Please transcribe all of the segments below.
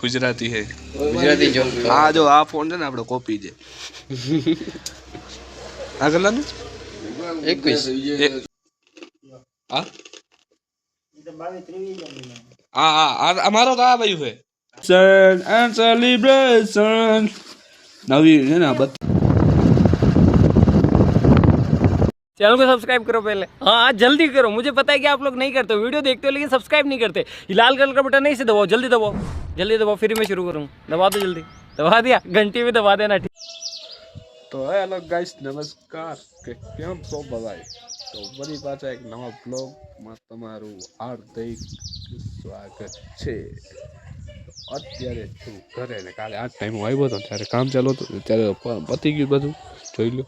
ગુજરાતી હે. ગુજરાતી જો આ જો આ ફોન છે ને આપણો કોપી છે. આ કેટલાનું એકવીસ. એ- આ આ આ આ અમારો તો આ ભાઈ છે. સન એન્ડ સેલિબ્રેશન નવી છે ને આ બધી. चैनल को सब्सक्राइब करो पहले हाँ जल्दी करो मुझे पता है कि आप लोग नहीं करते हो वीडियो देखते हो लेकिन सब्सक्राइब नहीं करते ये लाल कलर का बटन नहीं से दबाओ जल्दी दबाओ जल्दी दबाओ फिर मैं शुरू करूँ दबा दो जल्दी दबा दिया घंटी में दबा देना ठीक તો હેલો ગાઈસ નમસ્કાર કે કેમ છો બધાય તો ફરી પાછા એક નવા બ્લોગમાં તમારું હાર્દિક સ્વાગત છે અત્યારે છું ઘરે ને કાલે આ ટાઈમ આવ્યો હતો ત્યારે કામ ચાલુ હતું ત્યારે પ- પતી ગયું બધું જોઈ લો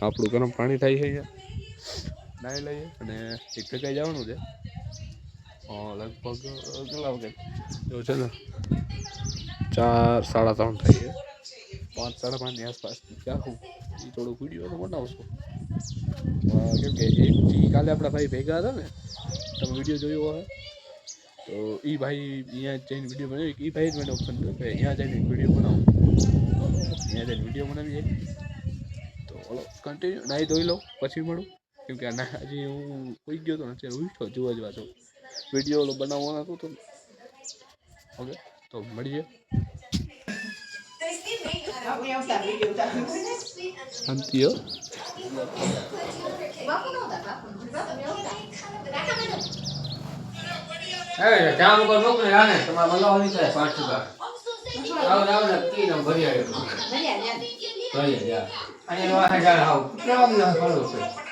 આપણું ગરમ પાણી થાય છે અહીંયા નાહી લઈએ અને એક જગ્યાએ જવાનું છે. લગભગ કેટલા વાગે? જો છે ને? ચાર સાડા ત્રણ થઈ ગયા પાંચ સાડા પાંચની આસપાસ. જાઉં એ થોડુંક વીડિયો તો બનાવશો. કેમ કે એક કાલે આપણા ભાઈ ભેગા હતા ને તમે વીડિયો જોયો હોય તો એ ભાઈ અહીંયા જઈને વીડિયો બનાવી એ ભાઈ જ મને ઓપ્શન થયો કે અહીંયા જઈને વીડિયો બનાવો. અહીંયા જઈને વીડિયો બનાવીએ. તો કન્ટિન્યુ નાહી ધોઈ લઉં પછી મળું. કેમ કે આ ના હજી હું કોઈ ગયો તો નથી ઉઠ્યો જોવા જ છું વીડિયો ઓલો બનાવવાનો હતો તો. ઓકે, તો મળીએ. શાંતિ, હો. હવે જામ ઉપર મોકલે આને તમારે બોલાવવાની આવો આવો ભરી આવ્યો. ભરી જા અહીંયા વાહે જા આવ. કેમ ના ફરો છે?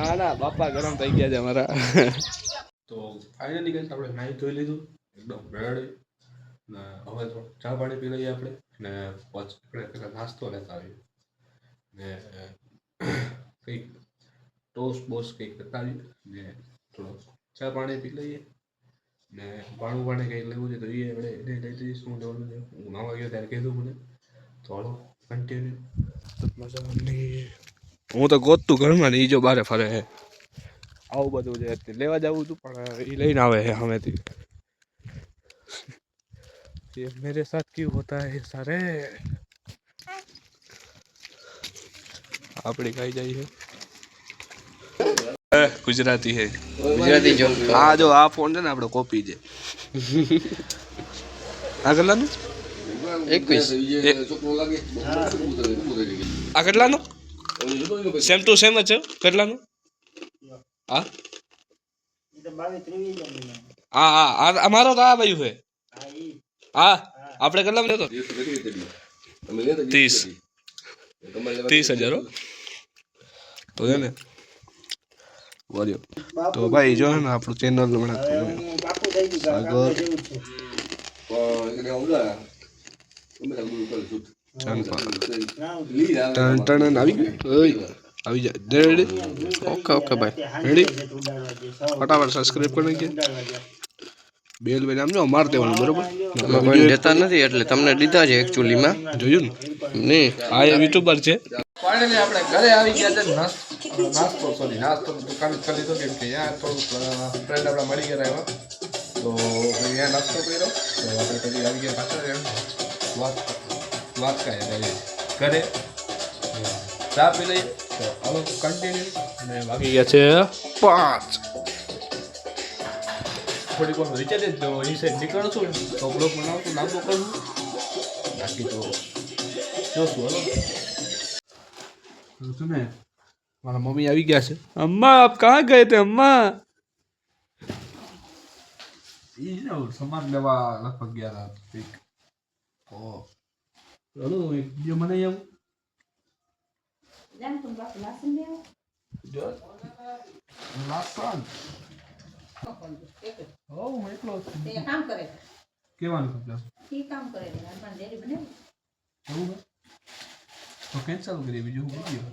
ના ના, બાપા ગરમ થઈ ગયા છે અમારા. તો ફાઇનલી ગઈ આપણે નાહી ધોઈ લીધું. એકદમ રેડી ને હવે તો ચા પાણી પી લઈએ આપણે. ને પછી આપણે પેલા નાસ્તો લેતા આવીએ. ને કંઈક ટોસ્ટ બોસ કંઈક કરતા આવીએ. ને થોડો ચા પાણી પી લઈએ. ને ભાણું પાણી કંઈક લેવું છે તો એ આપણે એને લઈ જઈશું હું લેવાનું હું નવા ગયો ત્યારે કીધું મને. તો કન્ટિન્યુ મજા હું તો ગોતતું ઘરમાં ને ઈ જો બારે ફરે હે આવું બધું છે તે લેવા જવું હતું પણ એ લઈને આવે છે હમેથી ये मेरे साथ क्यों होता है सारे આપણી ખાઈ જાય છે ગુજરાતી હે ગુજરાતી જો આ જો આ ફોન છે ને આપણો કોપી છે આ કેટલાનું એકવીસ આ કેટલાનું સેમ ટુ સેમ જ છે? કેટલાનું? હા? હા હા. આ અમારો તો આ ભાઈ છે. હા? આપણે કેટલા લેતો ત્રીસ. ત્રીસ હજાર તો છે ને બોલ્યો તો ભાઈ જો ને આપણું ચેનલ હમણાં સાગર. ટન ટન આવી ગયું? આવી જાય. રેડી. ઓકે ઓકે ભાઈ રેડી? ફટાફટ સબસ્ક્રાઇબ કરી નાખીએ બેલ બેલ આમ જો માર દેવાનું બરોબર? તમે કોઈ દેતા નથી એટલે તમને દીધા છે એકચ્યુઅલીમાં જોયું ને? નહીં આ યુટ્યુબર છે. ફાઇનલી આપણે ઘરે આવી ગયા છે નાસ્તો સોરી નાસ્તો દુકાન કરી લીધો કેમ કે અહીંયા થોડુંક ફ્રેન્ડ આપણા મળી ગયા એવા તો અહીંયા નાસ્તો કર્યો તો આપણે પછી આવી ગયા પાછળ એમ. વાત દ્વારકાએ રહીએ ઘરે? ચા પી લઈએ? તો હવે કન્ટિન્યુ અને બાકી ગયા છે. પાંચ. થોડીક વાર વિચારી તો એ સાઈડ નીકળશું તો પણ આવતો લાંબો કરું. બાકી તો જોશું હલો. તમે મારા મમ્મી આવી ગયા છે. અમ્મા આપ ક્યાં ગયે તે અમ્મા? સમાન લેવા લગભગ ગયા હતા કંઈક તો ચલો એક બીજો મને આવું જો લાસન હો હું એકલો જ છું. તે કામ કરે કેવાનું ખબર એ કામ કરે છે નાનપણ ડેરી બને એવું હે? તો કેન્સલ કરીએ બીજું હું બીજું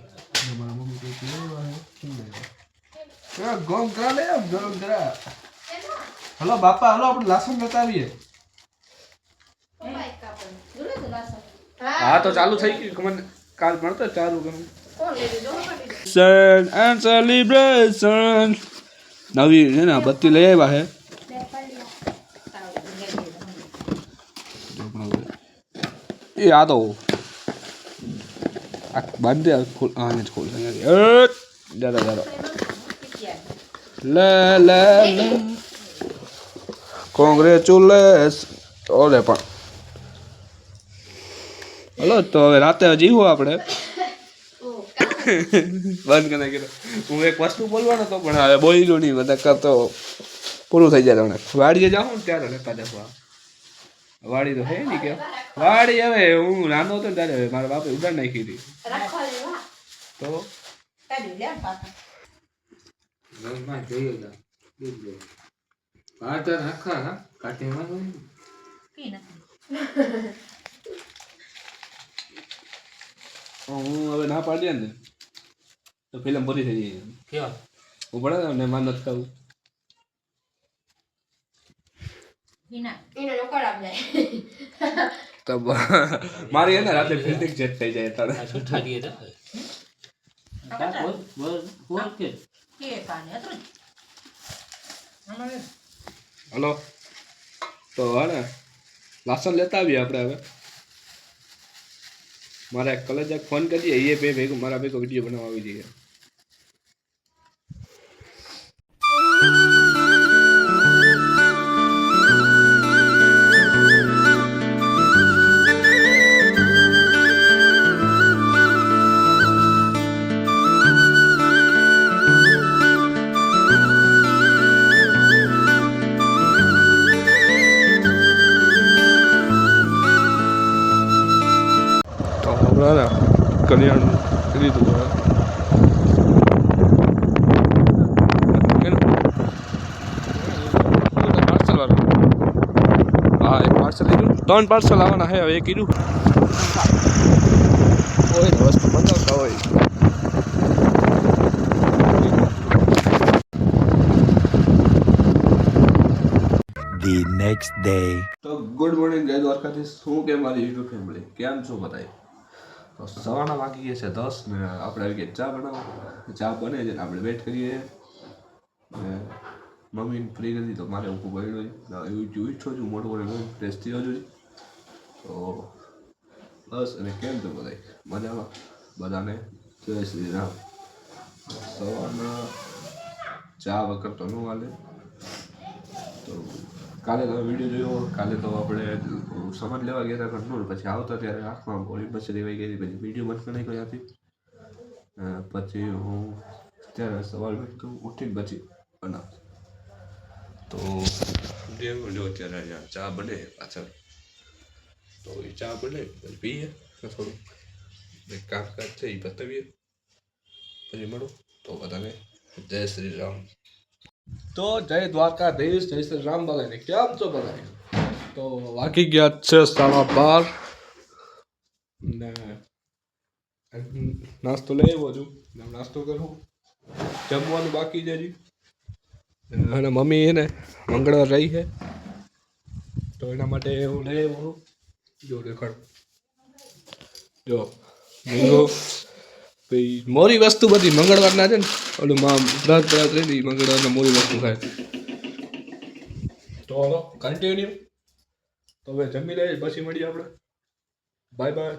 મારા મમ્મી કંઈક લેવા હે શું લેવા ગરમ કરા લે આમ ગરમ કરા હલો બાપા હલો આપણે લાસણ લેતા આવીએ જોડે તો લાસણ હા, તો ચાલુ થઈ ગયું. મને કાલ ભણતો ચાલુ કરું. સન. એન્ડ સેલિબ્રેશન નવી છે ને બત્તી લઈ આવ્યા છે. એ આ તો. બાંધે ખોલ આ ને ખોલ દાદા દાદા. લે લે કોંગ્રેચ્યુલેસ ઓલે પણ. હલો તો હવે રાતે જીવો આપણે? બંધ કરી નાખ્યું હું એક વસ્તુ બોલવાનો તો પણ હવે બોલ્યો નહીં. બધા કરતો પૂરું થઈ જાય તમને. વાડીએ જાઉં ને ત્યારે લેતા દેખવા વાડી તો હે નહીં કે. વાડી હવે હું નાનો હતો ને ત્યારે મારા બાપે ઉડાડ નાખી હતી. તો? હા? તો કાઢી હું ના પાડીએ ને તો ફિલ્મ પૂરી થઈ જાય. કેવા? હું ભણે ને માન નથી ખાવું. ના. તો મારી એને રાતે ફિલ્ડિંગ જેટ થઈ જાય તારે. છૂટા દીએ તો. કી. કાને હતું જ. આમાં લે. હલો. તો હાને લાસન લેતા આવીએ આપણે હવે. મારા એક કલેજ ફોન કરીએ એ બે ભેગું મારા ભેગો વીડિયો બનાવવા આવી જઈએ. કલ્યાણ કરી દીધું પાર્સલ હા એક પાર્સલ લીધું ત્રણ પાર્સલ આવવાના હે હવે એ કીધું. હોય વસ્તુ મંગાવતા હોય. The next day. તો ગુડ મોર્નિંગ જય દ્વારકાથી શું કે મારી યુટ્યુબ ફેમિલી કેમ છો બધાય? તો સવારના વાગી ગયા છે દસ ને આપણે આવી ગયા ચા બનાવો ચા બને છે આપણે વેટ કરીએ ને મમ્મીને ફ્રી નથી તો મારે ઊભું પડ્યું એવું જોઈ છો છું, મોટું મોટું ફ્રેશ થયો છું તો બસ, અને કેમ છો બધા? મજામાં? બધાને જય શ્રી રામ. સવારના ચા વગર તો ન હાલે. કાલે તો વીડિયો જોયો, કાલે તો આપણે સમાજ લેવા ગયા હતા ઘરનું પછી આવતા ત્યારે આંખમાં ગોળી પછી લેવાઈ ગઈ પછી વીડિયો બંધ કરી નાખ્યો ત્યાંથી પછી હું ત્યારે સવાલ ઉઠીને પછી બનાવ તો જો અત્યારે અહીંયા, ચા બને પાછળ. તો એ ચા બને, પછી પીએ થોડું. કામકાજ છે, એ બતાવીએ. પછી મળો. તો બધાને જય શ્રી રામ. તો જય દ્વારકાધીશ, જય શ્રી રામ બધાને કેમ છો બધા? તો વાગી ગયા છે સાડા બાર. ને નાસ્તો લઈ આવ્યો છું. નાસ્તો કરું. જમવાનું બાકી છે હજી. અને મમ્મી એને મંગળવાર રહી છે. તો એના માટે હું લઈ આવ્યો છું. જો દેખાડ. જો, મેંગો. પછી મોરી વસ્તુ બધી મંગળવારના છે ને, ઓલું માં રાત રાત રહી મંગળવારના મોરી વસ્તુ ખાય. તો હલો કન્ટિન્યુ તો હવે જમી લઈએ, પછી મળીએ આપણે. Bye bye